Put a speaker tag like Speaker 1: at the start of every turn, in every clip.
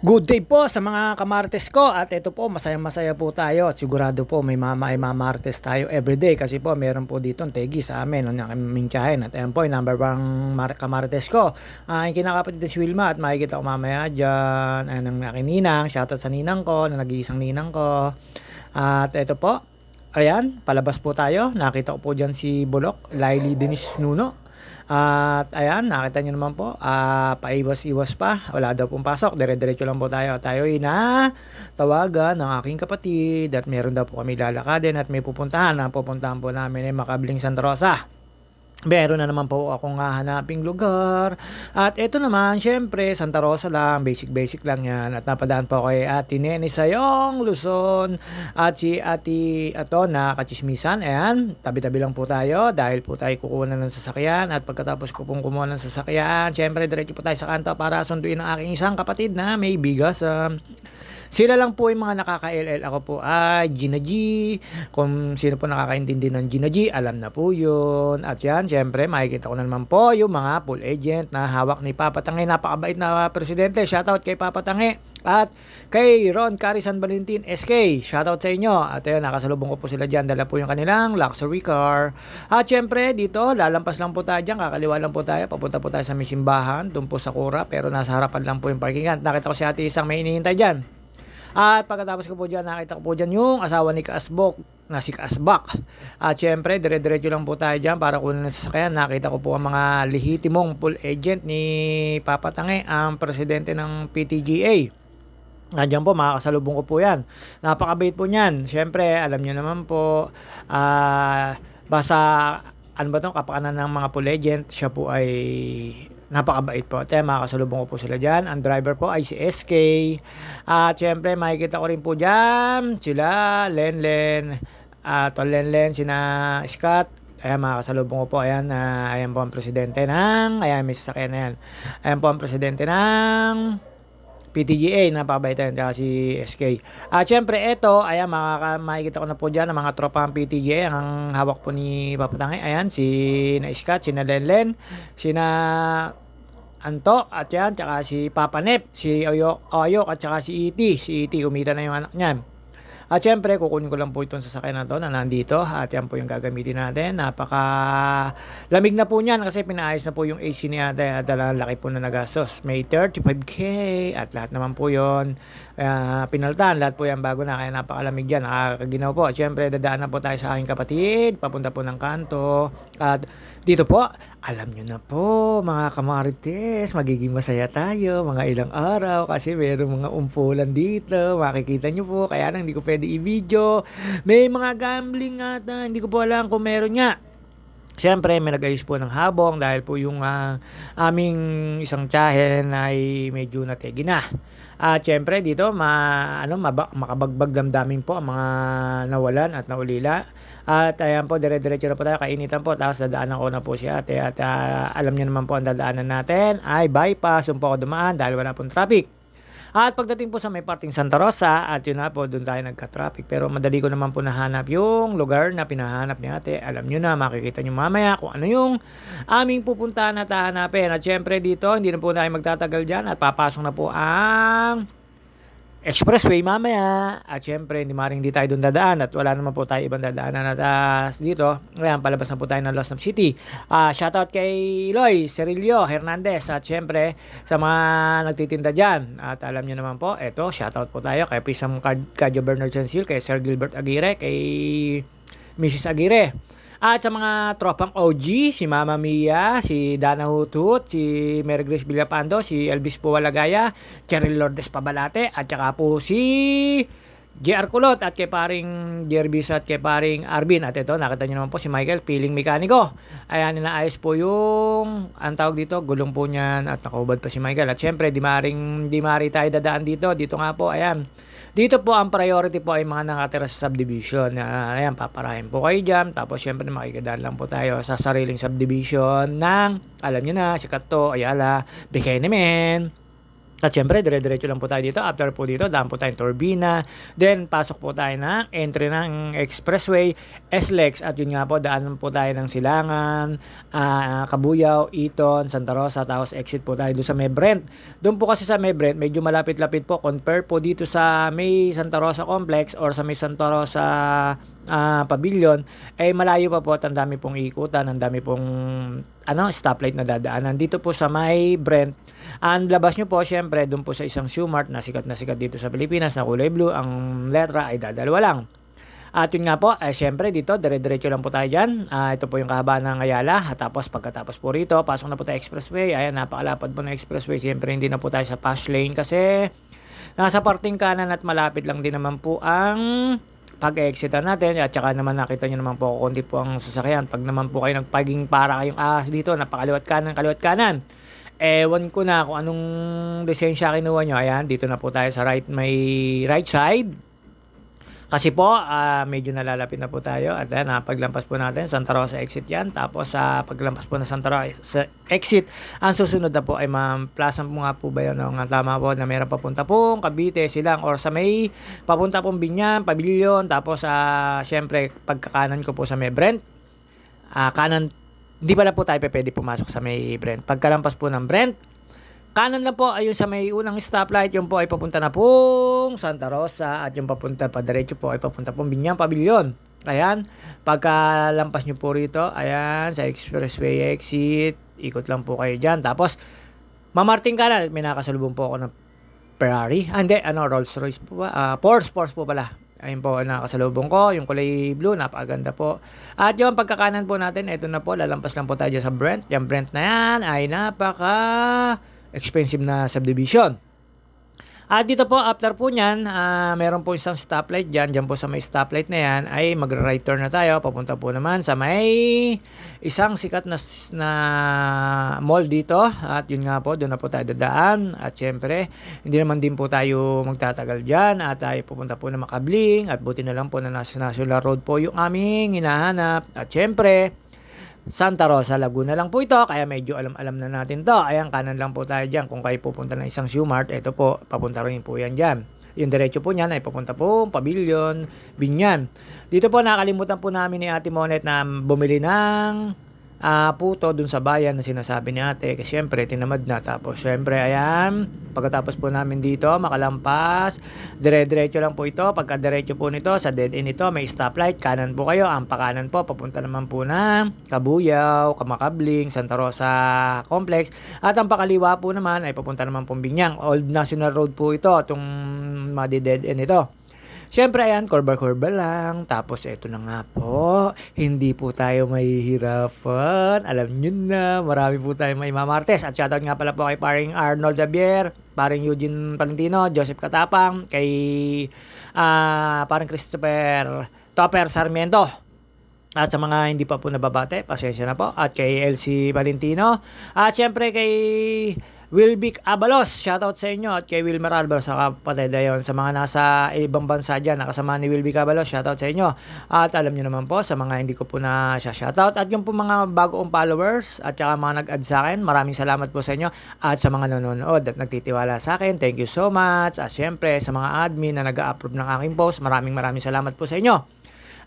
Speaker 1: Good day po sa mga kamartes ko. At ito po masaya masaya po tayo. At sigurado po may mama ay mamartes tayo everyday. Kasi po meron po dito ang tegi sa amin ang aming tiyahin at ayan po yung number one mar- kamartes ko. Uh, kinakapatid si Wilma. At makikita ko mamaya dyan ayan ang aking ninang. Shoutout sa ninang ko na nag-iisang ninang ko. At ito po ayan palabas po tayo. Nakita ko po dyan si Bulok Laili Denise Nuno at ayan, nakita nyo naman po, uh, paiwas-iwas pa. Wala daw pong pasok. Dire-diretso lang po tayo. Tayo ay na tawagan ng aking kapatid at meron daw po kami lalakadin at may pupuntahan. Ang pupuntahan po namin ay Makabling Santa Rosa. Meron na naman po akong hahanaping lugar. At ito naman, syempre, Santa Rosa lang. Basic-basic lang yan. At napadaan po kay Ate Nene Sayong, Luzon. At si Ate Atona, Kachismisan. Ayan, tabi-tabi lang po tayo dahil po tayo kukuha ng sasakyan. At pagkatapos ko pong kumuha ng sasakyan, syempre, diretso po tayo sa kanto para sunduin ang aking isang kapatid na may bigas. Um, sila lang po yung mga nakaka-LL. Ako po ay Gina G. Kung sino po nakakaintindi ng Gina G, alam na po yun. At yan, syempre, makikita ko na naman po yung mga full agent na hawak ni Papa Tange. Napakabait na presidente. Shoutout kay Papa Tange. At kay Ron Cari San Valentin SK, shoutout sa inyo. At ayun, nakasalubong ko po sila dyan. Dala po yung kanilang luxury car. At syempre, dito, lalampas lang po tayo dyan. Kakaliwa lang po tayo. Papunta po tayo sa may simbahan. Doon po sa Kura. Pero nasa harapan lang po yung parkingan. Nakita ko si ate isang may inihintay dyan. At pagkatapos ko po dyan, nakita ko po dyan yung asawa ni Kaasbok na si Kaasbak. At syempre, dire-diretso lang po tayo dyan para kunin ng sasakyan. Nakita ko po ang mga lehitimong full agent ni Papa Tange, ang presidente ng PTGA. Nandiyan po, makakasalubong ko po yan. Napakabait po niyan. Siyempre, alam niyo naman po, uh, basta, ano ba itong kapakanan ng mga full agent, siya po ay Napakabait po. At makakasalubong ko po sila dyan. Ang driver po ay si SK. At syempre, makikita ko rin po dyan sila, Lenlen, at uh, Lenlen, sina Scott, Ayan, makakasalubong ko po. Ayan, uh, ayan po ang presidente ng, ayan, may sasakyan na yan. Ayan po ang presidente ng PTGA na pabaitan tsaka si SK. At syempre ito, ayan makaka makikita ko na po diyan ang mga tropa ng PTGA ang hawak po ni Papatangay. Ayan si na Scott, si na Lenlen, si na Anto at yan, tsaka si Papa Nep, si Oyok, Oyok at tsaka si E.T. Si E.T. umita na yung anak niya. At syempre, kukunin ko lang po itong sasakyan na to na nandito. At yan po yung gagamitin natin. Napaka lamig na po niyan kasi pinaayos na po yung AC ni ate. At laki po na nagastos. May 35k at lahat naman po yon uh, pinaltan. Lahat po yan bago na kaya napakalamig yan. Nakakaginaw po. At syempre, dadaan na po tayo sa aking kapatid. Papunta po ng kanto. At dito po, alam nyo na po mga kamarites, magiging masaya tayo mga ilang araw kasi meron mga umpulan dito. Makikita nyo po, kaya nang hindi ko pwede i-video. May mga gambling ata, hindi ko po alam kung meron nga. Siyempre, may nag-ayos po ng habong dahil po yung uh, aming isang tiyahin ay medyo nategi na. At siyempre, dito, ma, ano, mabak, makabagbag damdamin po ang mga nawalan at naulila. At ayan po, dire-diretso na po tayo, kainitan po. Tapos dadaanan ko na po si ate. At uh, alam niyo naman po ang dadaanan natin ay bypass. Yung po ako dumaan dahil wala pong traffic. At pagdating po sa may parting Santa Rosa, at yun na po, doon tayo nagka-traffic. Pero madali ko naman po nahanap yung lugar na pinahanap ni ate. Alam nyo na, makikita nyo mamaya kung ano yung aming pupuntahan at hahanapin. At syempre dito, hindi na po tayo magtatagal dyan at papasok na po ang expressway mamaya. At syempre, hindi maring di tayo doon dadaan at wala naman po tayo ibang dadaanan at uh, dito. Ayan, palabas na po tayo ng Los Angeles City. Uh, shoutout kay Loy, Cerilio, Hernandez at syempre sa mga nagtitinda dyan. At alam nyo naman po, eto, shoutout po tayo kay Pisam Kadyo Bernard Sansil, kay Sir Gilbert Aguirre, kay Mrs. Aguirre. At sa mga tropang OG, si Mama Mia, si Dana Hutut, si Mary Grace Villapando, si Elvis Puwalagaya, Cheryl Lourdes Pabalate, at saka po si JR Kulot at kay paring Jervis at kay paring Arvin. At ito, nakita nyo naman po si Michael, piling mekaniko. Ayan, inaayos po yung, ang tawag dito, gulong po niyan at nakahubad pa si Michael. At syempre, di maring, di mari tayo dadaan dito. Dito nga po, ayan, dito po ang priority po ay mga nakatira sa subdivision. Uh, ayan, paparahin po kayo dyan. Tapos syempre makikidaan lang po tayo sa sariling subdivision ng, alam nyo na, si Kato, Ayala, Bikay naman. At syempre, dire-diretso lang po tayo dito. After po dito, daan po tayong Turbina. Then, pasok po tayo ng entry ng Expressway, SLEX. At yun nga po, daan po tayo ng Silangan, uh, Kabuyaw, Eton, Santa Rosa. Tapos exit po tayo doon sa Mebrent. Doon po kasi sa Mebrent, medyo malapit-lapit po. Compare po dito sa may Santa Rosa Complex or sa may Santa Rosa uh, pavilion, eh malayo pa po at ang dami pong ikutan, ang dami pong ano, stoplight na dadaanan. Dito po sa may Brent, ang labas nyo po, syempre, doon po sa isang Shoemart na sikat na sikat dito sa Pilipinas na kulay blue, ang letra ay dadalawa lang. At yun nga po, eh, syempre dito, dire-diretso lang po tayo dyan. Uh, ito po yung kahabaan ng Ayala. At tapos pagkatapos po rito, pasok na po tayo expressway. Ayan, napakalapad po ng expressway. Syempre hindi na po tayo sa fast lane kasi nasa parting kanan at malapit lang din naman po ang pag-exitan natin at saka naman nakita nyo naman po kundi po ang sasakyan pag naman po kayo nagpaging para kayong ahas dito napakaliwat kanan kaliwat kanan Ewan ko na kung anong lisensya kinuha nyo. Ayan, dito na po tayo sa right, may right side. Kasi po, uh, medyo nalalapit na po tayo. At ayan, uh, paglampas po natin, Santa Rosa exit yan. Tapos sa uh, paglampas po na Santa Rosa exit, ang susunod na po ay ma'am, plaza po nga po ba yun? No? Nga tama po na meron papunta pong Cavite, Silang, or sa may papunta pong Binyan, Pavilion. Tapos, uh, syempre, pagkakanan ko po sa may Brent. Uh, kanan hindi pala po tayo pwede pumasok sa may Brent. Pagkalampas po ng Brent, kanan na po ayun sa may unang stoplight, yung po ay papunta na pong Santa Rosa at yung papunta pa diretso po ay papunta pong Binyang Pavilion. Ayan, pagkalampas nyo po rito, ayan, sa expressway exit, ikot lang po kayo dyan. Tapos, mamarting ka na, may nakasalubong po ako ng Ferrari. Ah, hindi, ano, Rolls Royce po ba? Uh, Porsche, Porsche po pala. Ayun po, nakasalubong ko, yung kulay blue, napakaganda po. At yung pagkakanan po natin, ito na po, lalampas lang po tayo sa Brent. Yung Brent na yan ay napaka expensive na subdivision. At dito po, after po nyan, uh, meron po isang stoplight dyan. Dyan po sa may stoplight na yan, ay mag-right turn na tayo. Papunta po naman sa may isang sikat na, na mall dito. At yun nga po, doon na po tayo dadaan. At syempre, hindi naman din po tayo magtatagal dyan. At tayo pupunta po na makabling. At buti na lang po na nasa National Road po yung aming hinahanap. At syempre, Santa Rosa, Laguna lang po ito, kaya medyo alam-alam na natin to. Ayan, kanan lang po tayo dyan. Kung kayo pupunta ng isang Shoemart, ito po, papunta rin po yan dyan. Yung diretso po niyan ay papunta po Pavilion, Binyan. Dito po nakalimutan po namin ni Ate Monet na bumili ng uh, puto dun sa bayan na sinasabi ni ate. Kasi syempre, tinamad na. Tapos syempre, ayan, pagkatapos po namin dito, makalampas, dire-diretso lang po ito. Pagka diretso po nito, sa dead end ito, may stoplight. Kanan po kayo. Ang pakanan po, papunta naman po na Kabuyaw, Kamakabling, Santa Rosa Complex. At ang pakaliwa po naman ay papunta naman po Binyang. Old National Road po ito, itong madi-dead end ito. Siyempre, ayan, kurba-kurba lang. Tapos, eto na nga po. Hindi po tayo mahihirapan. Alam nyo na, marami po tayo may mamartes. At shoutout nga pala po kay paring Arnold Javier, paring Eugene Valentino, Joseph Katapang, kay uh, paring Christopher Topper Sarmiento. At sa mga hindi pa po nababate, pasensya na po. At kay LC Valentino. At syempre kay Wilbic Abalos, shoutout sa inyo at kay Wilmer Alvar sa kapatid ayon sa mga nasa ibang bansa dyan nakasama ni Wilbic Abalos, shoutout sa inyo. At alam niyo naman po sa mga hindi ko po na siya shoutout at yung po mga bagong followers at saka mga nag-add sa akin, maraming salamat po sa inyo at sa mga nanonood at nagtitiwala sa akin, thank you so much. At syempre sa mga admin na nag-approve ng aking post, maraming maraming salamat po sa inyo.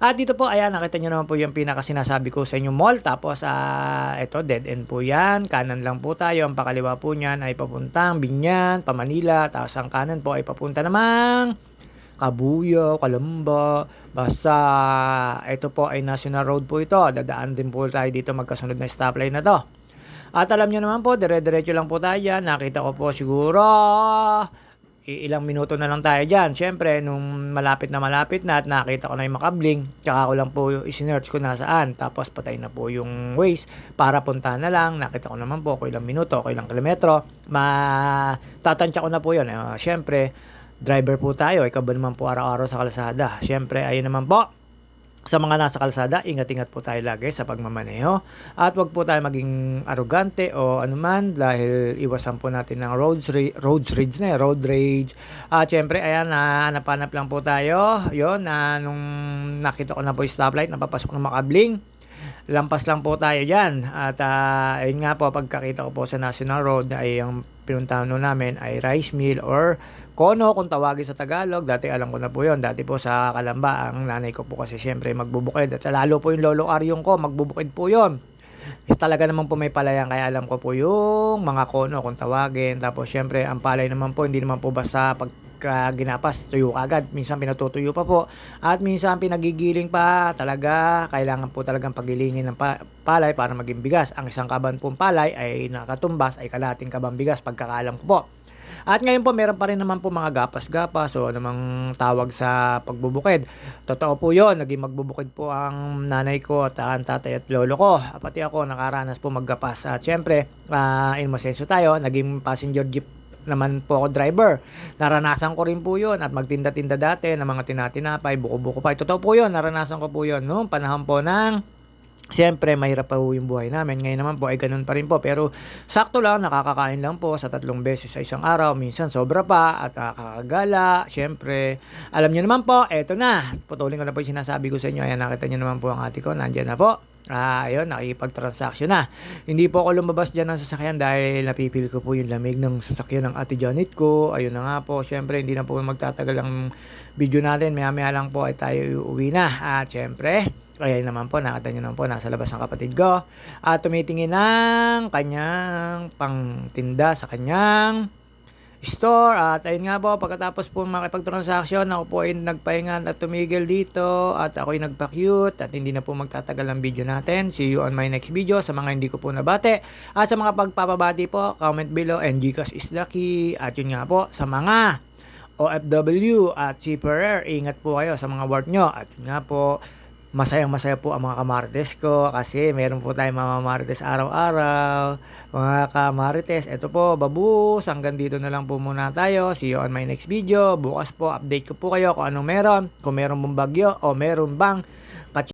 Speaker 1: At dito po, ayan, nakita nyo naman po yung pinaka sinasabi ko sa inyo mall. Tapos, uh, ito, dead end po yan. Kanan lang po tayo. Ang pakaliwa po niyan ay papuntang Binyan, Pamanila. Tapos, ang kanan po ay papunta namang Kabuyo, Kalamba, basta ito po ay National Road po ito. Dadaan din po tayo dito magkasunod na stoplight na to. At alam nyo naman po, dire-diretso lang po tayo. Nakita ko po siguro ilang minuto na lang tayo dyan. Siyempre, nung malapit na malapit na at nakita ko na yung makabling, tsaka ko lang po isinerch ko nasaan. Tapos patay na po yung ways para puntahan na lang. Nakita ko naman po kung ilang minuto, kung ilang kilometro. Matatansya ko na po yun. Uh, Siyempre, driver po tayo. Ikaw ba naman po araw-araw sa kalsada? Siyempre, ayun naman po sa mga nasa kalsada, ingat-ingat po tayo lagi sa pagmamaneho at wag po tayo maging arugante o anuman dahil iwasan po natin ng road rage, road rage na road rage. At syempre, ayan, na hanap lang po tayo. Yon na nung nakita ko na po yung stoplight, napapasok na makabling. Lampas lang po tayo dyan. At uh, ayun nga po, pagkakita ko po sa National Road ay yung pinuntahan nun namin ay rice mill or kono kung tawagin sa Tagalog. Dati alam ko na po yon Dati po sa Kalamba, ang nanay ko po kasi siyempre magbubukid. At lalo po yung lolo Aryong ko, magbubukid po yon is talaga naman po may palayan kaya alam ko po yung mga kono kung tawagin. Tapos syempre ang palay naman po hindi naman po basta pagka ginapas tuyo agad minsan pinatutuyo pa po. At minsan pinagigiling pa. Talaga kailangan po talagang pagilingin ng pa- palay para maging bigas. Ang isang kaban pong palay ay nakatumbas ay kalating kabang bigas pagkakaalam ko po at ngayon po, meron pa rin naman po mga gapas-gapas o namang tawag sa pagbubukid. Totoo po yon Naging magbubukid po ang nanay ko at ang tatay at lolo ko. Pati ako nakaranas po maggapas. At syempre, uh, in tayo, naging passenger jeep naman po ako driver. Naranasan ko rin po yun at magtinda-tinda dati ng mga tinatinapay, buko-buko pa. Totoo po yun, naranasan ko po yun noong panahon po ng Siyempre, mahirap pa po yung buhay namin. Ngayon naman po ay ganun pa rin po. Pero sakto lang, nakakakain lang po sa tatlong beses sa isang araw. Minsan sobra pa at nakakagala. Siyempre, alam nyo naman po, eto na. Putulin ko na po yung sinasabi ko sa inyo. Ayan, nakita nyo naman po ang ate ko. Nandyan na po. Ah, ayun, nakikipag-transaction na. Hindi po ako lumabas dyan ng sasakyan dahil napipil ko po yung lamig ng sasakyan ng ate Janet ko. Ayun na nga po, syempre hindi na po magtatagal ang video natin. Maya-maya lang po ay tayo uuwi na. At syempre, Ayan naman po, nakita nyo naman po, nasa labas ang kapatid ko. At tumitingin ng kanyang pangtinda sa kanyang store. At ayun nga po, pagkatapos po makipag-transaction, ako po ay nagpahinga at tumigil dito. At ako ay nagpa-cute at hindi na po magtatagal ang video natin. See you on my next video sa mga hindi ko po nabate. At sa mga pagpapabati po, comment below and Gcash is the key. At yun nga po, sa mga OFW at Cheaper ingat po kayo sa mga work nyo. At yun nga po, masayang masaya po ang mga kamarites ko kasi meron po tayong mga marites araw-araw. Mga kamarites, ito po, babus, hanggang dito na lang po muna tayo. See you on my next video. Bukas po, update ko po kayo kung anong meron. Kung meron bang bagyo o meron bang